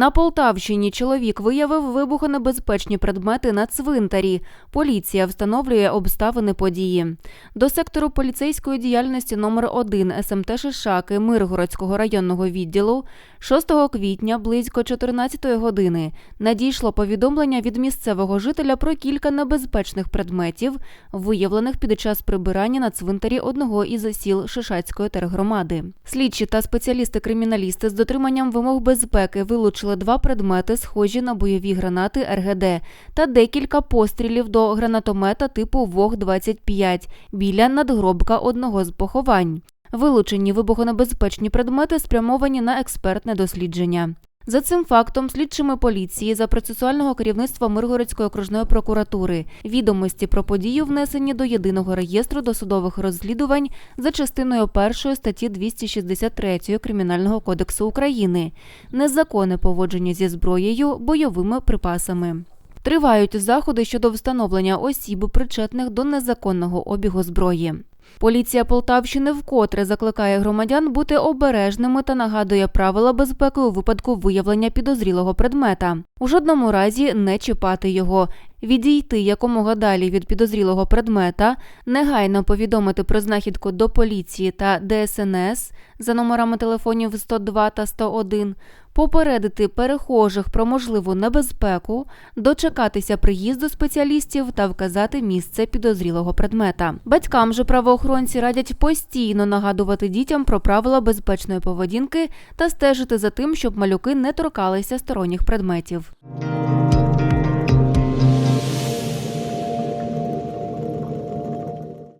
На Полтавщині чоловік виявив вибухонебезпечні предмети на цвинтарі. Поліція встановлює обставини події. До сектору поліцейської діяльності номер 1 СМТ Шишаки Миргородського районного відділу 6 квітня близько 14 години надійшло повідомлення від місцевого жителя про кілька небезпечних предметів, виявлених під час прибирання на цвинтарі одного із сіл Шишацької тергромади. Слідчі та спеціалісти-криміналісти з дотриманням вимог безпеки вилучили два предмети, схожі на бойові гранати РГД, та декілька пострілів до гранатомета типу ВОГ-25 біля надгробка одного з поховань. Вилучені вибухонебезпечні предмети спрямовані на експертне дослідження. За цим фактом слідчими поліції за процесуального керівництва Миргородської окружної прокуратури відомості про подію внесені до єдиного реєстру досудових розслідувань за частиною 1 статті 263 Кримінального кодексу України незаконне поводження зі зброєю, бойовими припасами. Тривають заходи щодо встановлення осіб, причетних до незаконного обігу зброї. Поліція Полтавщини вкотре закликає громадян бути обережними та нагадує правила безпеки у випадку виявлення підозрілого предмета. У жодному разі не чіпати його, відійти якомога далі від підозрілого предмета, негайно повідомити про знахідку до поліції та ДСНС за номерами телефонів 102 та 101, попередити перехожих про можливу небезпеку, дочекатися приїзду спеціалістів та вказати місце підозрілого предмета. Батькам же правоохоронці радять постійно нагадувати дітям про правила безпечної поведінки та стежити за тим, щоб малюки не торкалися сторонніх предметів.